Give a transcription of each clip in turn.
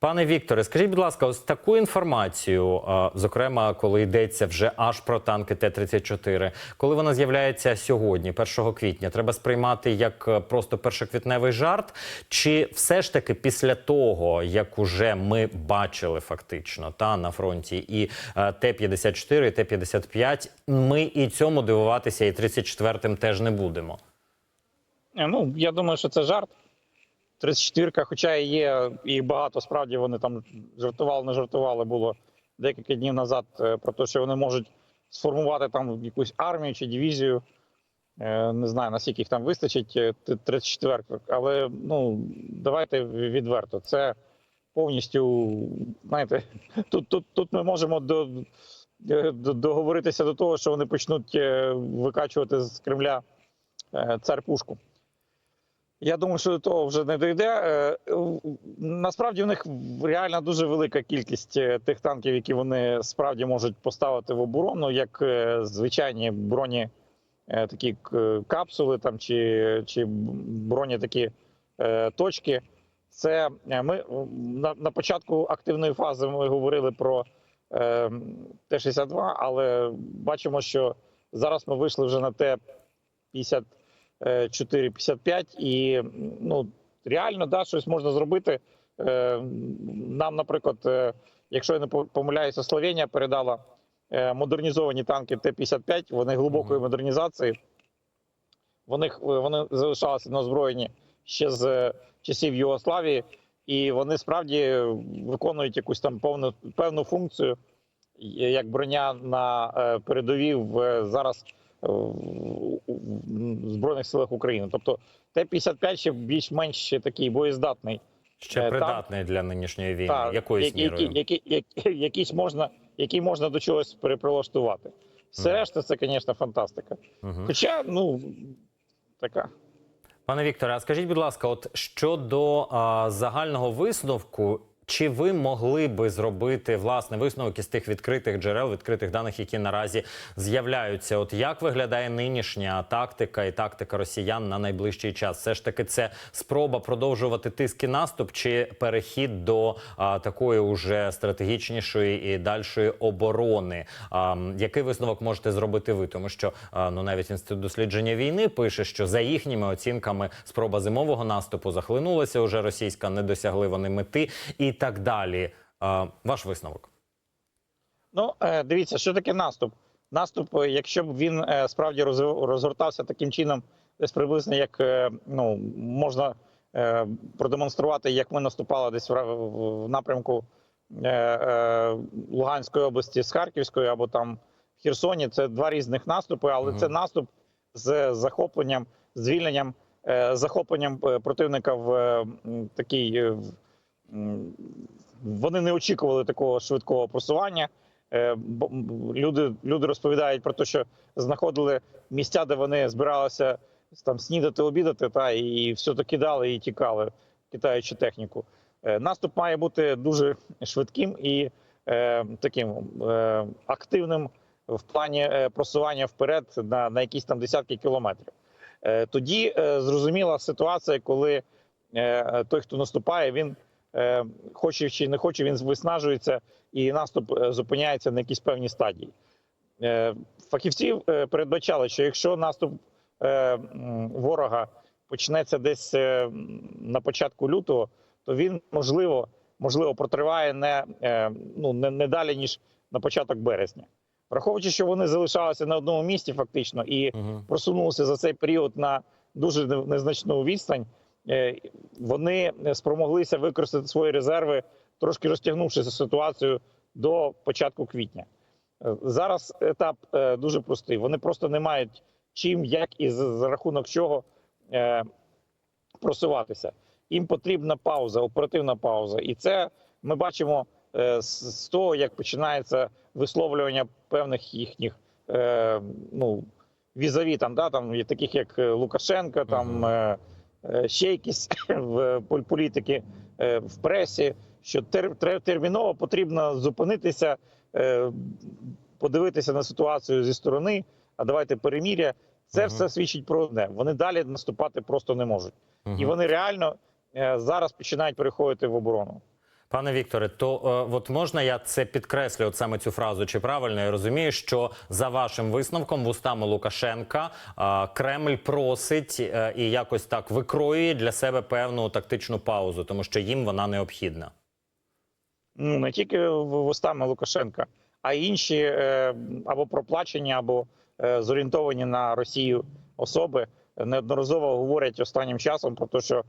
Пане Вікторе, скажіть, будь ласка, ось таку інформацію, зокрема, коли йдеться вже аж про танки Т-34, коли вона з'являється сьогодні, 1 квітня, треба сприймати як е, просто першоквітневий жарт, чи все ж таки після того, як уже ми бачили фактично та на фронті і е, Т-54, і Т-55, ми і цьому дивуватися, і 34-м теж не будемо. Е, Ну, я думаю, що це жарт. 34-ка, хоча і є, і багато справді вони там жартували, не жартували, було декілька днів назад е, про те, що вони можуть сформувати там якусь армію чи дивізію. Е, Не знаю, наскільки їх там вистачить, е, 34-ка. Але ну, давайте відверто. Це повністю, знаєте, тут, тут, тут ми можемо до, до- договоритися до того, що вони почнуть викачувати з Кремля цар пушку. Я думаю, що до того вже не дійде. Е, Насправді в них реально дуже велика кількість е, тих танків, які вони справді можуть поставити в оборону, як е, звичайні броні такі капсули там чи, чи броні такі точки. Це ми на, на початку активної фази ми говорили про е, Т-62, але бачимо, що зараз ми вийшли вже на Т-50. 4,55 і ну реально да, щось можна зробити. Е, Нам, наприклад, е, якщо я не помиляюся, Словенія передала е, модернізовані танки Т-55, вони глибокої модернізації. Вони, вони залишалися на озброєнні ще з часів Югославії, і вони справді виконують якусь там повну, певну функцію, як броня на передовій в зараз в в Збройних силах України. Тобто Т-55 ще більш-менш ще такий боєздатний. Ще Е, там- придатний для нинішньої війни, Та, якоюсь які, мірою. які, які, які, якісь можна, які можна до чогось переприлаштувати. Все решта, це, звісно, фантастика. Мгм. Хоча, ну, така. Пане Вікторе, а скажіть, будь ласка, от щодо а, загального висновку, чи ви могли би зробити власне висновок із тих відкритих джерел, відкритих даних, які наразі з'являються? От як виглядає нинішня тактика і тактика росіян на найближчий час? Все ж таки, це спроба продовжувати тиск і наступ, чи перехід до а, такої уже стратегічнішої і дальшої оборони? А, який висновок можете зробити ви? Тому що а, ну навіть інститут дослідження війни пише, що за їхніми оцінками спроба зимового наступу захлинулася уже російська, не досягли вони мети і так далі. Ваш висновок. Ну, е, дивіться, що таке наступ. Наступ, е, якщо б він е, справді розгортався таким чином, десь приблизно як е, ну, можна е, продемонструвати, як ми наступали десь в, напрямку е, е, Луганської області з Харківської або там в Херсоні. Це два різних наступи, але Мгм. це наступ з захопленням, звільненням, е, захопленням е, противника в е, Вони не очікували такого швидкого просування. Е, Люди, люди розповідають про те, що знаходили місця, де вони збиралися там снідати, обідати, та і все то кидали і тікали, кидаючи техніку. Е, Наступ має бути дуже швидким і е, таким е, активним в плані е, просування вперед на, на якісь там десятки кілометрів. Е, тоді е, зрозуміла ситуація, коли е, той, хто наступає, він хоче чи не хоче, він виснажується і наступ е, зупиняється на якійсь певній стадії. Е, Фахівці е, передбачали, що якщо наступ е, ворога почнеться десь е, на початку лютого, то він можливо можливо протриває не, е, ну, не, не далі ніж на початок березня. Враховуючи, що вони залишалися на одному місці, фактично, і Угу. просунулися за цей період на дуже незначну відстань. Е, Вони спромоглися використати свої резерви, трошки розтягнувши ситуацію до початку квітня. Е, Зараз етап е, дуже простий. Вони просто не мають чим, як і за рахунок чого просуватися. Їм потрібна пауза, оперативна пауза. І це ми бачимо з, того, як починається висловлювання певних їхніх ну, візаві, там, да, там, таких як Лукашенка, там ще якісь в пол- політики е, в пресі, що тер, тер- терміново потрібно зупинитися, е, подивитися на ситуацію зі сторони, а давайте переміря. Це угу. все свідчить про одне. Вони далі наступати просто не можуть. І вони реально е, зараз починають переходити в оборону. Пане Вікторе, то е, от можна я це підкреслю, от саме цю фразу, чи правильно я розумію, що за вашим висновком, вустами Лукашенка, е, Кремль просить е, і якось так викроює для себе певну тактичну паузу, тому що їм вона необхідна. ну не тільки вустами Лукашенка, а інші е, або проплачені, або е, зорієнтовані на Росію особи неодноразово говорять останнім часом про те, що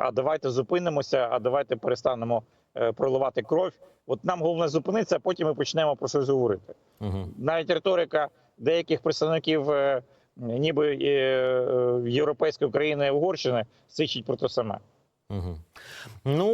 а давайте зупинимося, а давайте перестанемо е, проливати кров. От нам головне зупинитися, а потім ми почнемо про щось говорити. Угу. Навіть риторика деяких представників е, ніби е, європейської країни Угорщини свідчить про те саме. Угу. Ну